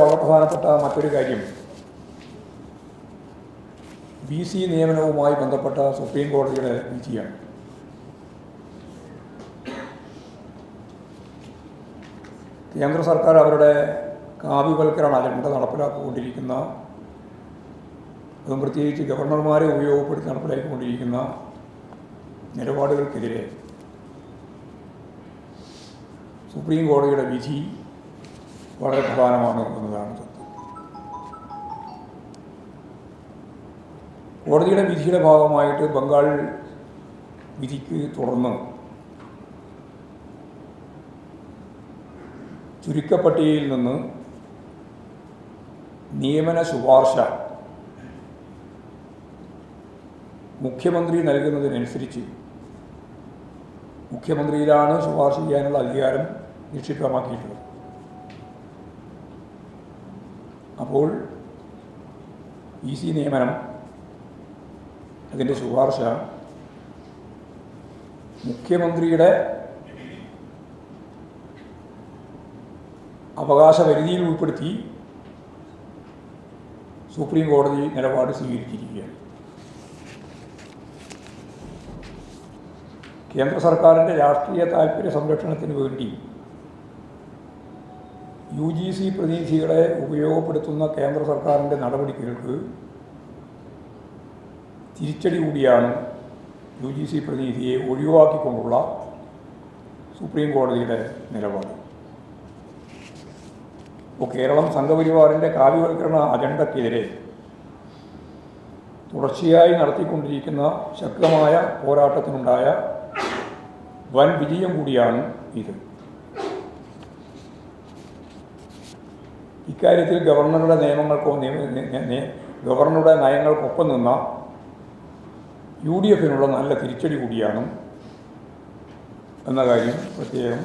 വളരെ പ്രധാനപ്പെട്ട മറ്റൊരു കാര്യം. ബി സി നിയമനവുമായി ബന്ധപ്പെട്ട സുപ്രീം കോടതിയുടെ വിധിയാണ്. കേന്ദ്ര സർക്കാർ അവരുടെ കാവ്യവൽക്കരണ അജണ്ട നടപ്പിലാക്കിക്കൊണ്ടിരിക്കുന്ന അതും പ്രത്യേകിച്ച് ഗവർണർമാരെ ഉപയോഗപ്പെടുത്തി നടപ്പിലാക്കിക്കൊണ്ടിരിക്കുന്ന നിലപാടുകൾക്കെതിരെ സുപ്രീം കോടതിയുടെ വിധി വളരെ പ്രധാനമാണ് എന്നതാണ് സത്യം. കോടതിയുടെ വിധിയുടെ ഭാഗമായിട്ട് ബംഗാൾ വിധിക്ക് തുടർന്ന് ചുരുക്കപ്പട്ടികയിൽ നിന്ന് നിയമന ശുപാർശ മുഖ്യമന്ത്രി നൽകുന്നതിനനുസരിച്ച് മുഖ്യമന്ത്രിയിലാണ് ശുപാർശ ചെയ്യാനുള്ള അധികാരം നിക്ഷിപ്തമാക്കിയിട്ടുള്ളത്. അപ്പോൾ ഇ സി നിയമനം അതിന്റെ ശുപാർശ മുഖ്യമന്ത്രിയുടെ അവകാശ പരിധിയിൽ ഉൾപ്പെടുത്തി സുപ്രീം കോടതി നിലപാട് സ്വീകരിച്ചിരിക്കുകയാണ്. കേന്ദ്ര സർക്കാരിന്റെ രാഷ്ട്രീയ താൽപ്പര്യ സംരക്ഷണത്തിന് വേണ്ടി യു ജി സി പ്രതിനിധികളെ ഉപയോഗപ്പെടുത്തുന്ന കേന്ദ്ര സർക്കാരിന്റെ നടപടികൾക്ക് തിരിച്ചടി കൂടിയാണ് യു ജി സി പ്രതിനിധിയെ ഒഴിവാക്കിക്കൊണ്ടുള്ള സുപ്രീം കോടതിയുടെ നിലപാട്. ഇപ്പോൾ കേരളം സംഘപരിവാറിന്റെ കാവ്യവൽക്കരണ അജണ്ടയ്ക്കെതിരെ തുടർച്ചയായി നടത്തിക്കൊണ്ടിരിക്കുന്ന ശക്തമായ പോരാട്ടത്തിനുണ്ടായ വൻ വിജയം കൂടിയാണ് ഇത്. ഇക്കാര്യത്തിൽ ഗവർണറുടെ നിയമങ്ങൾക്കോ ഗവർണറുടെ നയങ്ങൾക്കൊപ്പം നിന്ന യു ഡി എഫിനുള്ള നല്ല തിരിച്ചടി കൂടിയാണ് എന്ന കാര്യം പ്രത്യേകം